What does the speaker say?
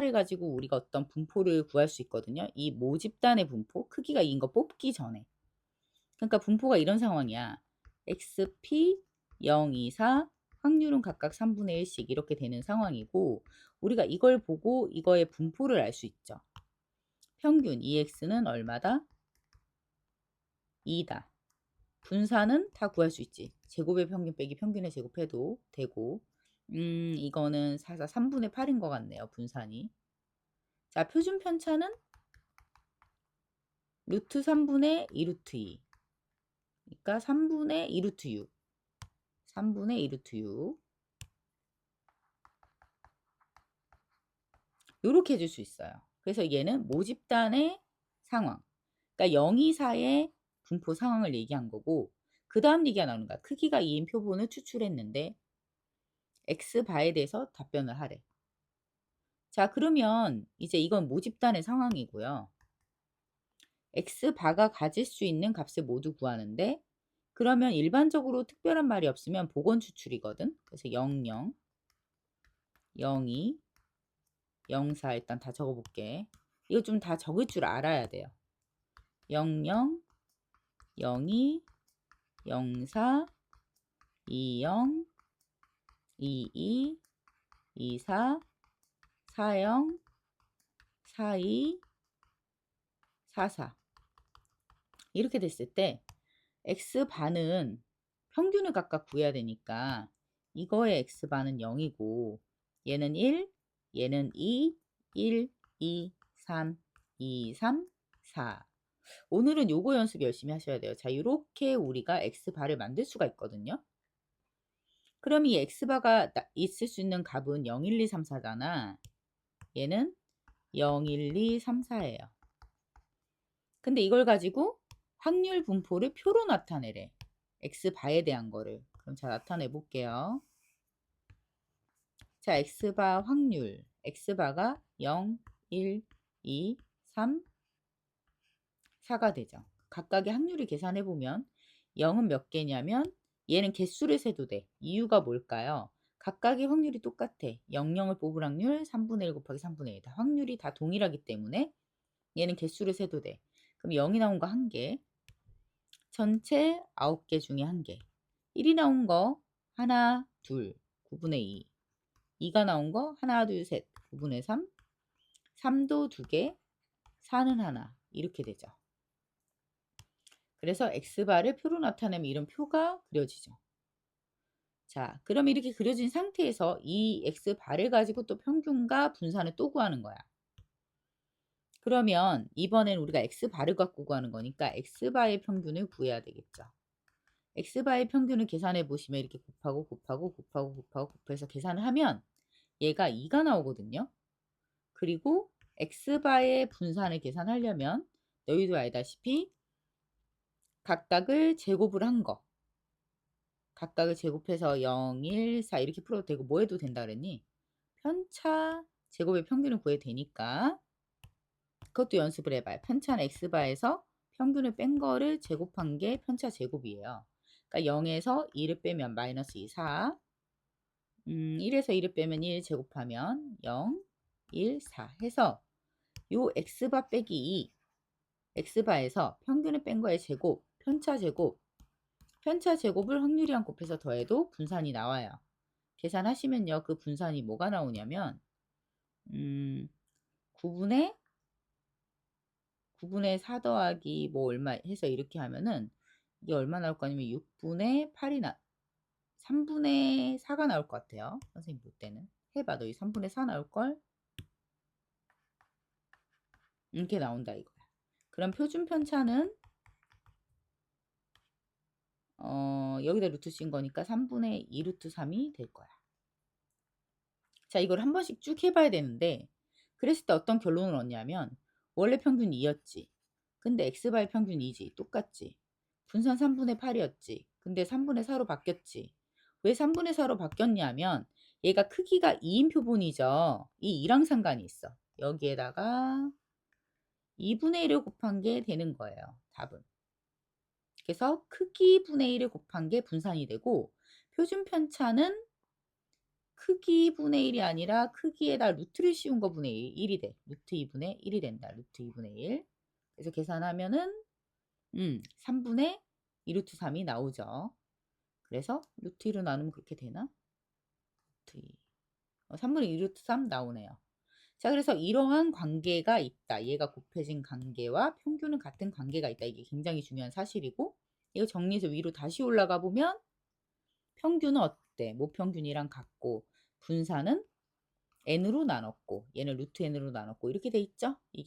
를 가지고 우리가 어떤 분포를 구할 수 있거든요. 이 모집단의 분포, 크기가 2인 거 뽑기 전에. 그러니까 분포가 이런 상황이야. XP 0, 2, 4 확률은 각각 3분의 1씩 이렇게 되는 상황이고 우리가 이걸 보고 이거의 분포를 알 수 있죠. 평균 EX는 얼마다? 2다. 분산은 다 구할 수 있지. 제곱의 평균 빼기 평균의 제곱해도 되고 음 이거는 사사 3분의 8인 것 같네요. 분산이. 자 표준 편차는 루트 3분의 2 루트 2 그러니까 3분의 2 루트 6 3분의 2 루트 6 요렇게 해줄 수 있어요. 그래서 얘는 모집단의 상황 그러니까 0, 2, 4의 분포 상황을 얘기한 거고 그 다음 얘기가 나오는 거야. 크기가 2인 표본을 추출했는데 X바에 대해서 답변을 하래. 자 그러면 이제 이건 모집단의 상황이고요. X바가 가질 수 있는 값을 모두 구하는데 그러면 일반적으로 특별한 말이 없으면 복원 추출이거든. 그래서 0, 0, 0, 2, 0, 4 일단 다 적어 볼게. 이거 좀 다 적을 줄 알아야 돼요. 0, 0, 0, 2, 0, 4, 2, 0, 2, 2, 2, 4, 4, 0, 4, 2, 4, 4 이렇게 됐을 때 x반은 평균을 각각 구해야 되니까 이거의 x반은 0이고 얘는 1, 얘는 2, 1, 2, 3, 2, 3, 4 오늘은 요거 연습 열심히 하셔야 돼요. 자, 이렇게 우리가 x바를 만들 수가 있거든요. 그럼 이 x바가 있을 수 있는 값은 0, 1, 2, 3, 4잖아. 얘는 0, 1, 2, 3, 4예요. 근데 이걸 가지고 확률 분포를 표로 나타내래. x바에 대한 거를. 그럼 자 나타내 볼게요. 자, x바 확률. x바가 0, 1, 2, 3, 4가 되죠. 각각의 확률을 계산해 보면 0은 몇 개냐면 얘는 개수를 세도 돼. 이유가 뭘까요? 각각의 확률이 똑같아. 0, 0을 뽑을 확률 3분의 1 곱하기 3분의 1. 다 확률이 다 동일하기 때문에 얘는 개수를 세도 돼. 그럼 0이 나온 거 1개. 전체 9개 중에 1개. 1이 나온 거 하나, 둘, 9분의 2. 2가 나온 거 하나, 둘, 셋, 9분의 3. 3도 2개, 4는 하나. 이렇게 되죠. 그래서 x바를 표로 나타내면 이런 표가 그려지죠. 자, 그럼 이렇게 그려진 상태에서 이 x바를 가지고 또 평균과 분산을 또 구하는 거야. 그러면 이번엔 우리가 x바를 갖고 구하는 거니까 x바의 평균을 구해야 되겠죠. x바의 평균을 계산해 보시면 이렇게 곱하고 곱하고 곱하고 곱하고 곱해서 계산을 하면 얘가 2가 나오거든요. 그리고 x바의 분산을 계산하려면 너희도 알다시피 각각을 제곱을 한 거. 각각을 제곱해서 0, 1, 4 이렇게 풀어도 되고 뭐 해도 된다 그랬니? 편차 제곱의 평균을 구해도 되니까 그것도 연습을 해봐요. 편차는 x바에서 평균을 뺀 거를 제곱한 게 편차 제곱이에요. 그러니까 0에서 2를 빼면 마이너스 2, 4 음, 1에서 2를 빼면 1 제곱하면 0, 1, 4 해서 요 x바 빼기 2 x바에서 평균을 뺀 거의 제곱 편차 제곱 편차 제곱을 확률이랑 곱해서 더해도 분산이 나와요. 계산하시면요. 그 분산이 뭐가 나오냐면 음, 9분의 9분의 4 더하기 뭐 얼마 해서 이렇게 하면은 이게 얼마 나올 거 아니면 6분의 8이 나 3분의 4가 나올 것 같아요. 선생님 볼 때는. 해봐. 너희 3분의 4 나올 걸? 이렇게 나온다 이거야. 그럼 표준 편차는 어, 여기다 루트 씌운 거니까 3분의 2 루트 3이 될 거야. 자, 이걸 한 번씩 쭉 해봐야 되는데 그랬을 때 어떤 결론을 얻냐면 원래 평균 2였지. 근데 x바의 평균 2지. 똑같지. 분산 3분의 8이었지. 근데 3분의 4로 바뀌었지. 왜 3분의 4로 바뀌었냐면 얘가 크기가 2인 표본이죠. 이 2랑 상관이 있어. 여기에다가 2분의 1을 곱한 게 되는 거예요. 답은. 그래서 크기 분의 1을 곱한 게 분산이 되고 표준 편차는 크기 분의 1이 아니라 크기에다 루트를 씌운 거 분의 1, 이 돼. 루트 2분의 1이 된다. 루트 2분의 1. 그래서 계산하면은 음, 3분의 2루트 3이 나오죠. 그래서 루트 2로 나누면 그렇게 되나? 루트 2. 어, 3분의 2루트 3 나오네요. 자, 그래서 이러한 관계가 있다. 얘가 곱해진 관계와 평균은 같은 관계가 있다. 이게 굉장히 중요한 사실이고 이거 정리해서 위로 다시 올라가 보면 평균은 어때? 모평균이랑 같고 분산은 n으로 나눴고 얘는 루트 n으로 나눴고 이렇게 돼 있죠? 이게